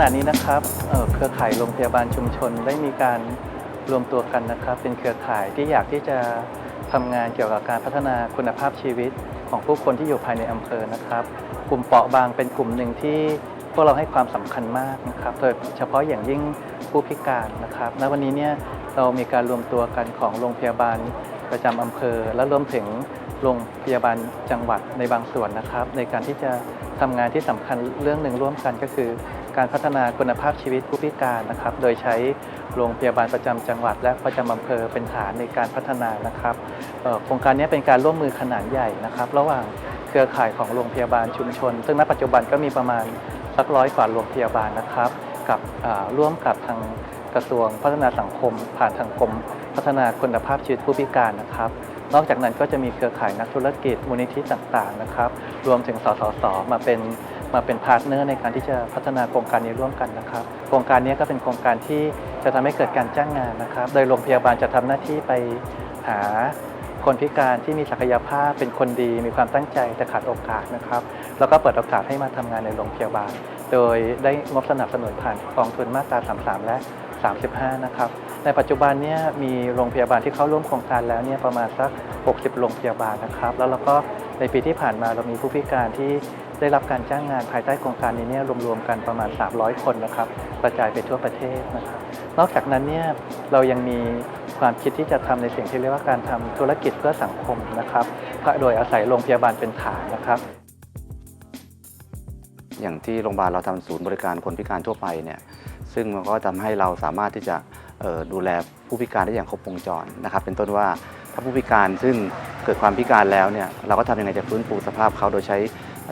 ณะนี้นะครับเเครือข่ายโรงพยาบาลชุมชนได้มีการรวมตัวกันนะครับ เป็นเครือข่ายที่อยากที่จะทำงานเกี่ยวกับการพัฒนาคุณภาพชีวิตของผู้คนที่อยู่ภายในอำเภอนะครับ กลุ่มเปราะบางเป็นกลุ่มหนึ่งที่พวกเราให้ความสำคัญมากนะครับโดยเฉพาะอย่างยิ่งผู้พิการนะครับณวันนี้เนี่ยเรามีการรวมตัวกันของโรงพยาบาลประจำอำเภอ และรวมถึงโรงพยาบาลจังหวัดในบางส่วนนะครับ ในการที่จะทำงานที่สำคัญเรื่องหนึ่งร่วมกันก็คือ การพัฒนาคุณภาพชีวิตผู้พิการนะครับ โดยใช้โรงพยาบาลประจำจังหวัด และประจำอำเภอเป็นฐานในการพัฒนานะครับโครงการนี้เป็นการร่วมมือขนาดใหญ่นะครับ ระหว่างเครือข่ายของโรงพยาบาลชุมชน ซึ่งณปัจจุบันก็มีประมาณสักร้อยกว่าโรงพยาบาลนะครับ กับร่วมกับทางกระทรวงพัฒนาสังคม ผ่านทางกรมพัฒนาคุณภาพชีวิตผู้พิการนะครับ นอกจากนั้นก็จะมีเครือข่ายนักธุรกิจมูลนิธิต่างๆนะครับ รวมถึงสสสมาเป็น มาเป็นพาร์ทเนอร์ในการที่จะพัฒนาโครงการนี้ร่วมกันนะครับ โครงการนี้ก็เป็นโครงการที่จะทำให้เกิดการจ้างงานนะครับ โดยโรงพยาบาลจะทำหน้าที่ไปหาคนพิการที่มีศักยภาพเป็นคนดีมีความตั้งใจแต่ขาดโอกาสนะครับ แล้วก็เปิดโอกาสให้มาทำงานในโรงพยาบาล โดยได้งบสนับสนุนผ่านกองทุนมาตรา 33 และ 35 นะครับ ในปัจจุบันเนี่ยมีโรงพยาบาลที่เข้าร่วมโครงการแล้วเนี่ยประมาณสัก 60 โรงพยาบาลนะครับ แล้วเราก็ในปีที่ผ่านมาเรามีผู้พิการที่ ได้รับการจ้างงานภายใต้โครงการนี้เนี่ยรวมๆกันประมาณ 300 คนนะครับกระจายไปทั่วประเทศนะครับ นอกจากนั้นเนี่ยเรายังมีความคิดที่จะทำในสิ่งที่เรียกว่าการทำธุรกิจเพื่อสังคมนะครับโดยอาศัยโรงพยาบาลเป็นฐานนะครับ อย่างที่โรงพยาบาลเราทำศูนย์บริการคนพิการทั่วไปเนี่ยซึ่งมันก็ทำให้เราสามารถที่จะดูแลผู้พิการได้อย่างครบวงจรนะครับ เป็นต้นว่าถ้าผู้พิการซึ่งเกิดความพิการแล้วเนี่ยเราก็ทำยังไงจะฟื้นฟูสภาพเขาโดยใช้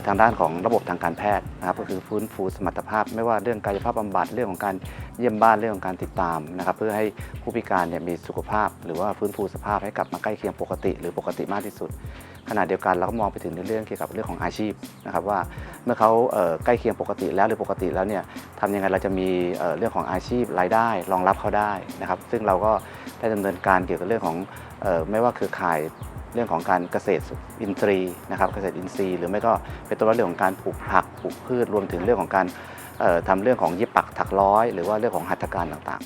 ทางด้านของระบบทางการแพทย์นะครับก็คือฟื้นฟูสมรรถภาพ ไม่ว่าเรื่องกายภาพบำบัดเรื่องของการเยี่ยมบ้านเรื่องของการติดตามนะครับ เพื่อให้ผู้พิการเนี่ยมีสุขภาพ หรือว่าฟื้นฟูสภาพให้กลับมาใกล้เคียงปกติ หรือปกติมากที่สุดขณะเดียวกันเราก็มองไปถึงในเรื่องเกี่ยวกับเรื่องของอาชีพนะครับว่าเมื่อเขาเใกล้เคียงปกติแล้วหรือปกติแล้วเนี่ยทำยังไงเราจะมีเรื่องของอาชีพรายได้รองรับเขาได้นะครับ ซึ่งเราก็ได้ดำเนินการเกี่ยวกับเรื่องของออไม่ว่าเครือข่าย เรื่องของการเกษตรอินทรีย์นะครับเกษตรอินทรีย์ หรือไม่ก็เป็นตัวเรื่องของการปลูกผักปลูกพืชรวมถึงเรื่องของการเอ่อทำเรื่องของเย็บปักถักร้อย หรือว่าเรื่องของหัตถการต่าง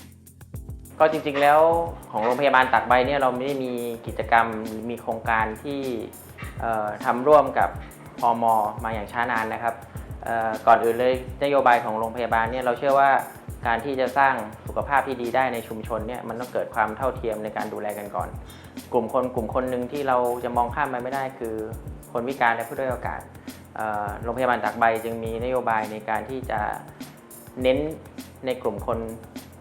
ๆ ก็จริงๆแล้วของโรงพยาบาลตากใบเนี่ยเราไม่ได้มีกิจกรรมมีโครงการที่เอ่อทำร่วมกับพมมาอย่างช้านานนะครับก่อนอื่นเลยนโยบายของโรงพยาบาลเนี่ยเราเชื่อว่า การที่จะสร้างสุขภาพที่ดีได้ในชุมชนเนี่ยมันต้องเกิดความเท่าเทียมในการดูแลกันก่อน กลุ่มคนกลุ่มคนหนึ่งที่เราจะมองข้ามไปไม่ได้คือ คนพิการและผู้ด้อยโอกาสโรงพยาบาลตากใบจึงมีนโยบายในการที่จะเน้นในกลุ่มคน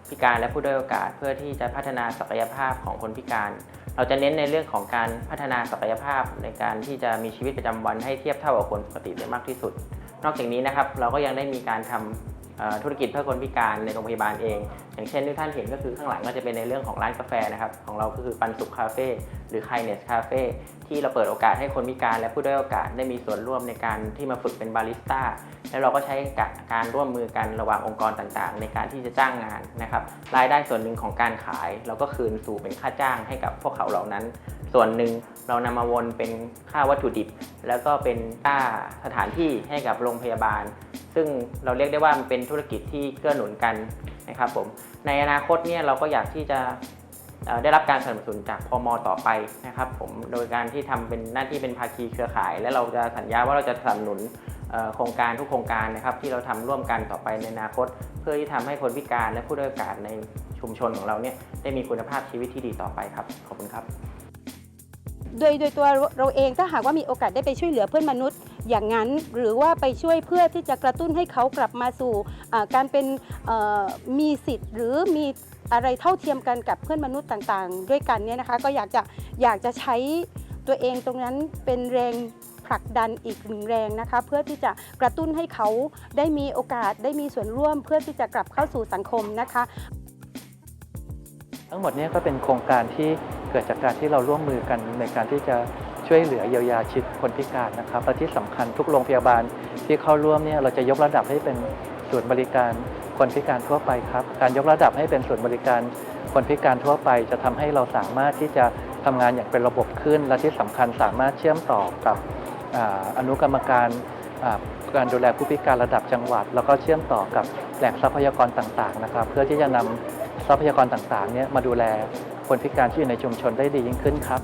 พิการและผู้ด้อยโอกาส เพื่อที่จะพัฒนาศักยภาพของคนพิการ เราจะเน้นในเรื่องของการพัฒนาศักยภาพในการที่จะมีชีวิตประจำวันให้เทียบเท่ากับคนปกติได้มากที่สุด นอกจากนี้นะครับเราก็ยังได้มีการทำเอ่อ ธุรกิจเพื่อคนพิการในโรงพยาบาลเอง อย่างเช่นที่ท่านเห็นก็คือข้างหลังก็จะเป็นในเรื่องของร้านกาแฟนะครับของเราก็คือปันสุขคาเฟ่หรือ Kindness Cafe ที่เราเปิดโอกาสให้คนพิการและผู้ด้อยโอกาสได้มีส่วนร่วมในการที่มาฝึกเป็นบาริสต้าแล้วเราก็ใช้การร่วมมือกันระหว่างองค์กรต่างๆ ในการที่จะจ้างงานนะครับรายได้ส่วนหนึ่งของการขาย เราก็คืนสู่เป็นค่าจ้างให้กับพวกเขาเหล่านั้น ส่วนหนึ่งเรานำมาวนเป็นค่าวัตถุดิบ แล้วก็เป็นค่าสถานที่ให้กับโรงพยาบาล ซึ่งเราเรียกได้ว่ามันเป็นธุรกิจที่เกื้อหนุนกันนะครับผมในอนาคตเนี่ยเราก็อยากที่จะได้รับการสนับสนุนจากพมต่อไปนะครับผมโดยการที่ทำเป็นหน้าที่เป็นภาคีเครือข่าย และเราจะสัญญาว่าเราจะสนับสนุนโครงการทุกโครงการนะครับที่เราทำร่วมกันต่อไปในอนาคต เพื่อที่ทำให้คนพิการและผู้ด้อยโอกาสในชุมชนของเราเนี่ยได้มีคุณภาพชีวิตที่ดีต่อไปครับขอบคุณครับ โดยโดยตัวเราเองถ้าหากว่ามีโอกาสได้ไปช่วยเหลือเพื่อนมนุษย์อย่างนั้น หรือว่าไปช่วยเพื่อที่จะกระตุ้นให้เขากลับมาสู่การเป็นมีสิทธิ์ หรือมีอะไรเท่าเทียมกันกับเพื่อนมนุษย์ต่างๆ ด้วยกันเนี่ยนะคะ ก็อยากจะอยากจะใช้ตัวเองตรงนั้นเป็นแรงผลักดันอีกหนึ่งแรงนะคะ เพื่อที่จะกระตุ้นให้เขาได้มีโอกาสได้มีส่วนร่วม เพื่อที่จะกลับเข้าสู่สังคมนะคะ ทั้งหมดนี้ก็เป็นโครงการที่ เกิดจากการที่เราร่วมมือกันในการที่จะช่วยเหลือเยียวยาชีวิตคนพิการนะครับและที่สำคัญทุกโรงพยาบาลที่เข้าร่วมเนี่ยเราจะยกระดับให้เป็นศูนย์บริการคนพิการทั่วไปครับ การยกระดับให้เป็นศูนย์บริการคนพิการทั่วไป จะทำให้เราสามารถที่จะทำงานอย่างเป็นระบบขึ้น และที่สำคัญสามารถเชื่อมต่อกับออนุกรรมการการดูแลผู้พิการระดับจังหวัด แล้วก็เชื่อมต่อกับแหล่งทรัพยากรต่างๆนะครับ เพื่อที่จะนำ ทรัพยากรต่างๆเนี่ยมาดูแลคนพิการที่อยู่ในชุมชนได้ดียิ่งขึ้นครับ